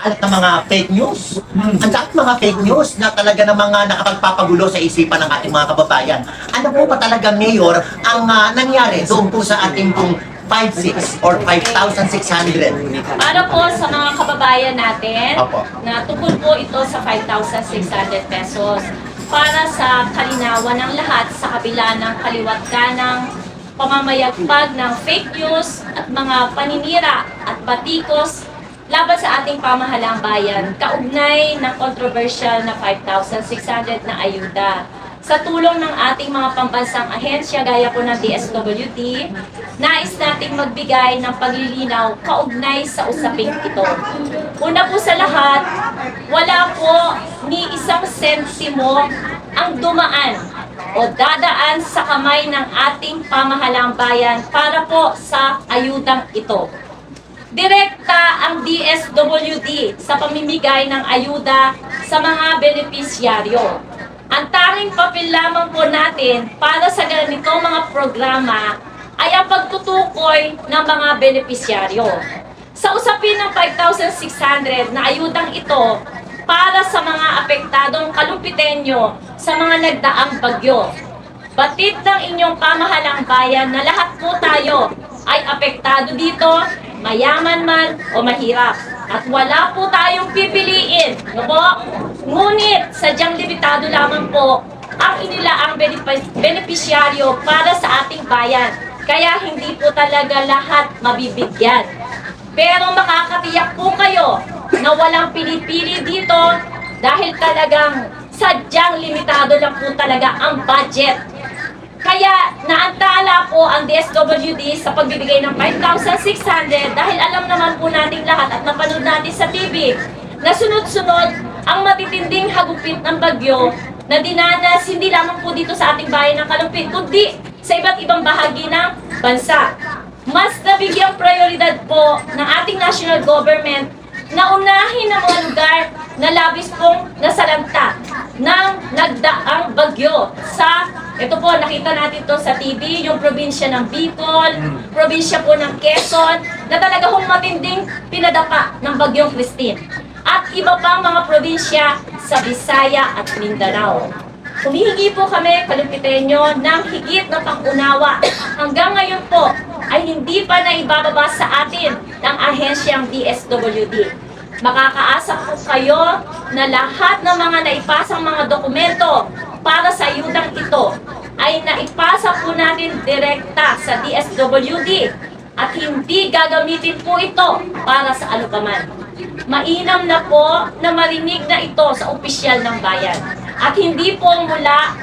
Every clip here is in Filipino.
At ng mga fake news. Ang dami mga fake news na talaga ng mga nakapagpapagulo sa isipan ng ating mga kababayan. Ano po ba talaga, Mayor, ang ah, nangyari doon po sa ating pong 5,600 or 5,600? Para po sa mga kababayan natin, Apo. na tungkol po ito sa 5,600 pesos. Para sa kalinawan ng lahat sa kabila ng kaliwat kanang pamamayagpag ng fake news at mga paninira at batikos laban sa ating pamahalang bayan, kaugnay ng controversial na 5,600 na ayuda. Sa tulong ng ating mga pambansang ahensya gaya po ng DSWD, nais nating magbigay ng paglilinaw kaugnay sa usaping ito. Una po sa lahat, wala po ni isang sentimo ang dumaan o dadaan sa kamay ng ating pamahalang bayan para po sa ayudang ito. Direkta ang DSWD sa pamimigay ng ayuda sa mga benepisyaryo. Ang tanging papel lamang po natin para sa ganitong mga programa ay ang pagtutukoy ng mga benepisyaryo. Sa usapin ng 5,600 na ayudang ito para sa mga apektadong kalumpitenyo sa mga nagdaang bagyo. Batid ng inyong pamahalang bayan na lahat po tayo ay apektado dito, mayaman man o mahirap. At wala po tayong pipiliin, no po? Ngunit sadyang limitado lamang po ang inilaang benep- benepisyaryo para sa ating bayan. Kaya hindi po talaga lahat mabibigyan. Pero makakatiyak po kayo na walang pinipili dito dahil talagang sadyang limitado lang po talaga ang budget. Kaya naantala po ang DSWD sa pagbibigay ng 5,600 dahil alam naman po nating lahat at napanood natin sa TV na sunod-sunod ang matitinding hagupit ng bagyo na dinanas hindi lamang po dito sa ating bayan ng Kalumpit, kundi sa iba't ibang bahagi ng bansa. Mas nabigyang prioridad po ng ating national government na unahin ang mga lugar na labis pong nasalanta ng nagdaang bagyo sa ito po, nakita natin to sa TV, yung probinsya ng Bicol, probinsya po ng Quezon, na talaga hong matinding pinadapa ng bagyong Christine. At iba pang mga probinsya sa Visaya at Mindanao. Humihingi po kami, kalumpitenyo, ng higit na pangunawa. Hanggang ngayon po, ay hindi pa na ibababa sa atin ng ahensyang DSWD. Makakaasa po kayo na lahat ng mga naipasang mga dokumento para sa ayudang ito ay naipasa po natin direkta sa DSWD at hindi gagamitin po ito para sa anupaman. Mainam na po na marinig na ito sa opisyal ng bayan at hindi po mula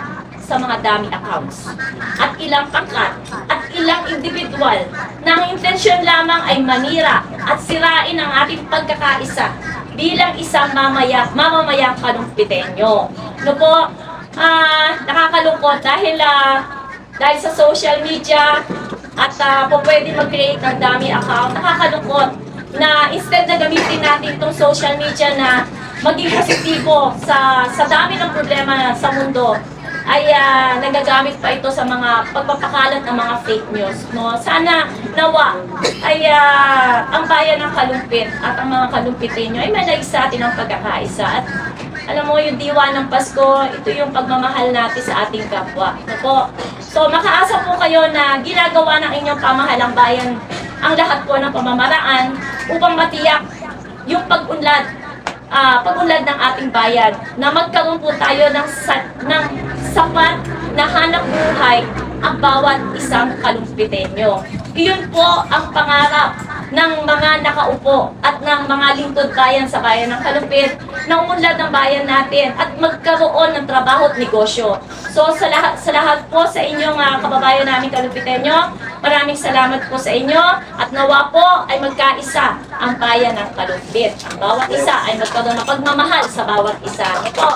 sa mga dami accounts at ilang pangkat at ilang individual na ang intensyon lamang ay manira at sirain ang ating pagkakaisa bilang isang mamaya, mamamayang kalumpitenyo. No po, ah, nakakalungkot dahil ah, dahil sa social media at uh, po pwede mag-create ng dami account, nakakalungkot na instead na gamitin natin itong social media na maging positibo sa sa dami ng problema sa mundo ay ah, nagagamit pa ito sa mga pagpapakalat ng mga fake news. No? Sana nawa ay ah, ang bayan ng kalumpit at ang mga kalumpitin ay manay sa atin ang pagkakaisa. At alam mo, yung diwa ng Pasko, ito yung pagmamahal natin sa ating kapwa. No po? So makaasa po kayo na ginagawa ng inyong pamahalang bayan ang lahat po ng pamamaraan upang matiyak yung pag-unlad ah pag-unlad ng ating bayan na magkaroon po tayo ng, sa- ng sapat na hanap buhay ang bawat isang kalumpitenyo. Iyon po ang pangarap ng mga nakaupo at ng mga lingkod bayan sa bayan ng Kalumpit na umunlad ng bayan natin at magkaroon ng trabaho at negosyo. So sa lahat, sa lahat po sa inyong ah, kababayan namin Kalumpitenyo, maraming salamat po sa inyo at nawa po ay magkaisa ang bayan ng Kalumpit. Ang bawat isa ay magkaroon ng pagmamahal sa bawat isa. Ito,